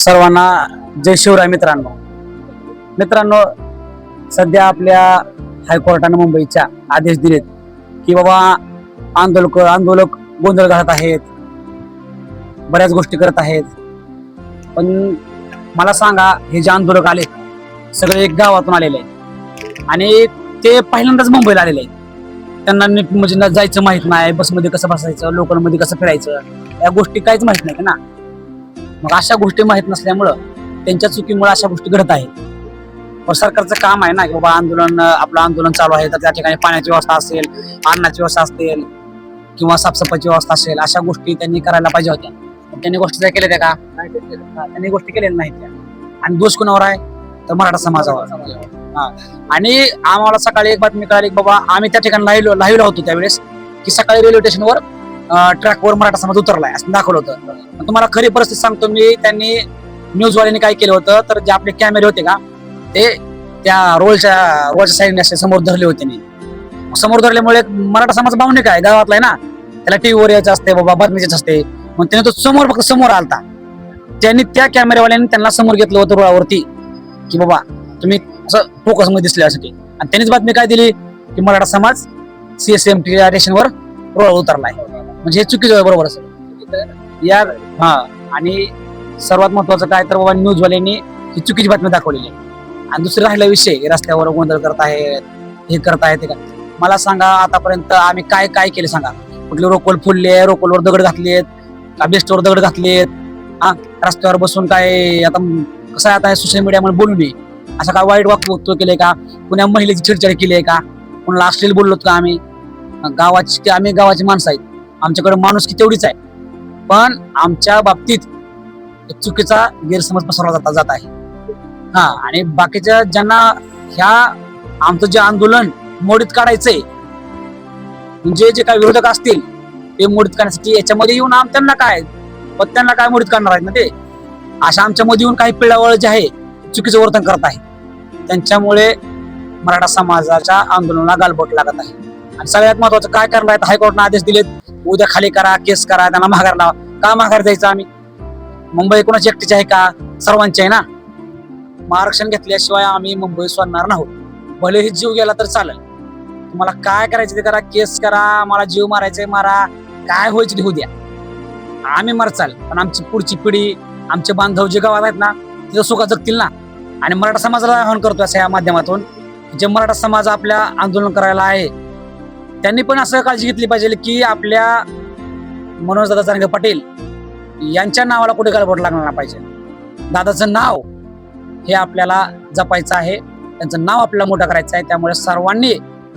सर्वांना जय शिवराय मित्रांनो. मित्रांनो सध्या आपल्या हायकोर्टानं मुंबईच्या आदेश दिलेत की बाबा आंदोलक आंदोलक गोंधळ घालत आहेत बऱ्याच गोष्टी करत आहेत. पण मला सांगा हे जे आंदोलक आले सगळे एक गावातून आलेले आहेत. आणि ते पहिल्यांदाच मुंबईला आलेले आहेत. त्यांना नीट म्हणजे जायचं माहीत नाही बसमध्ये कसं बसायचं लोकलमध्ये कसं फिरायचं या गोष्टी काहीच माहीत नाही ना. मग अशा गोष्टी माहीत नसल्यामुळं त्यांच्या चुकीमुळे अशा गोष्टी घडत आहेत. पण सरकारचं काम आहे ना की बाबा आंदोलन आपलं आंदोलन चालू आहे तर त्या ठिकाणी पाण्याची व्यवस्था असेल अन्नाची व्यवस्था असेल किंवा साफसफाईची व्यवस्था असेल अशा गोष्टी त्यांनी करायला पाहिजे होत्या. पण त्यांनी गोष्टी त्या केल्या त्या का? त्यांनी गोष्टी केलेल्या नाहीत त्या. आणि दोष कोणावर आहे? तर मराठा समाजावर. आणि आम्हाला सकाळी एक बातमी कळाली की बाबा आम्ही त्या ठिकाणी लाईव्ह लाईव्हला होतो त्यावेळेस की सकाळी रेल्वे स्टेशनवर ट्रॅकवर मराठा समाज उतरलाय असं दाखवलं होतं. तुम्हाला खरी परिस्थिती सांगतो मी त्यांनी न्यूजवाल्यांनी काय केलं होतं तर जे आपले कॅमेरे होते का ते त्या रोलच्या रोलच्या साईडने असे समोर धरले होते मी समोर धरल्यामुळे मराठा समाज भावनिक आहे गावातला आहे ना. त्याला टीव्हीवर यायचं असते बाबा बातमीचेच असते मग त्याने तो समोर फक्त समोर आलता. त्यांनी त्या कॅमेरावाल्यांनी त्यांना समोर घेतलं होतं रुळावरती की बाबा तुम्ही असं फोकसमध्ये दिसले यासाठी आणि त्यांनीच बातमी काय दिली की मराठा समाज सीएसएम टी स्टेशनवर रुळावर उतरलाय. म्हणजे हे चुकीचं आहे बरोबर असं या हा आणि सर्वात महत्वाचं काय तर बाबा न्यूजवाल्यांनी ही चुकीची बातमी दाखवलेली आहे. आणि दुसरा राहिला विषय रस्त्यावर गोंधळ करत आहेत हे करत आहेत का मला सांगा आतापर्यंत आम्ही काय काय केले सांगा? कुठले रोकोल फुलले रोकोलवर दगड घातलेत का बेस्टवर दगड घातलेत? हा रस्त्यावर बसून काय आता कसं आहे आता सोशल मीडियामध्ये बोलू नये असं काय वाईट वाक्य केले का? कुण्या महिलेची छेडछाड केली आहे का? कुणाला अश्लील बोललोत का आम्ही? गावाची आम्ही गावाची माणसं आहेत. आमच्याकडे माणूस की तेवढीच आहे. पण आमच्या बाबतीत एक चुकीचा गैरसमज पसरवला जाता जात आहे. हा आणि बाकीच्या ज्यांना ह्या आमचं जे आंदोलन मोडीत काढायचंय म्हणजे जे काही विरोधक असतील ते मोडीत काढण्यासाठी याच्यामध्ये येऊन आम त्यांना काय पण त्यांना काय मोडीत काढणार आहेत ना ते? अशा आमच्यामध्ये येऊन काही पिळावळ जे आहे चुकीचं वर्तन करत आहे. त्यांच्यामुळे मराठा समाजाच्या आंदोलनाला गालबोट लागत आहे. आणि सगळ्यात महत्वाचं काय करणार आहेत हायकोर्टनं आदेश दिलेत. उद्या खाली करा केस करा त्यांना माघार लावा. का माघार द्यायचं आम्ही? मुंबई कोणाची एकटीची आहे का? सर्वांची आहे ना? मग आरक्षण घेतल्याशिवाय आम्ही मुंबई सोडणार नाहोत. भलेही जीव गेला तर चालेल. तुम्हाला काय करायचं ते करा केस करा मला जीव मारायचंय मारा. काय व्हायचं ते होऊ द्या. आम्ही मरचाल पण आमची पुढची पिढी आमचे बांधव जे गावात आहेत ना तिथं सुखा जगतील ना. आणि मराठा समाजाला आवाहन करतो असं या माध्यमातून जे मराठा समाज आपल्या आंदोलन करायला आहे त्यांनी पण असं काळजी घेतली पाहिजे की आपल्या मनोज दादा चांगे पाटील यांच्या नावाला कुठे गडबड लागणार पाहिजे. दादाचं नाव हे आपल्याला जपायचं आहे. त्यांचं नाव आपल्याला मोठं करायचं आहे. त्यामुळे सर्वांनी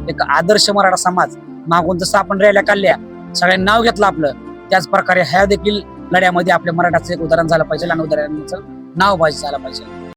एक आदर्श मराठा समाज मागून जसं आपण रॅल्या काढल्या सगळ्यांनी नाव घेतलं आपलं त्याच प्रकारे ह्या देखील लढ्यामध्ये आपल्या मराठाचं एक उदाहरण झालं पाहिजे आणि उदाहरणाचं नाव पाहिजे झालं पाहिजे.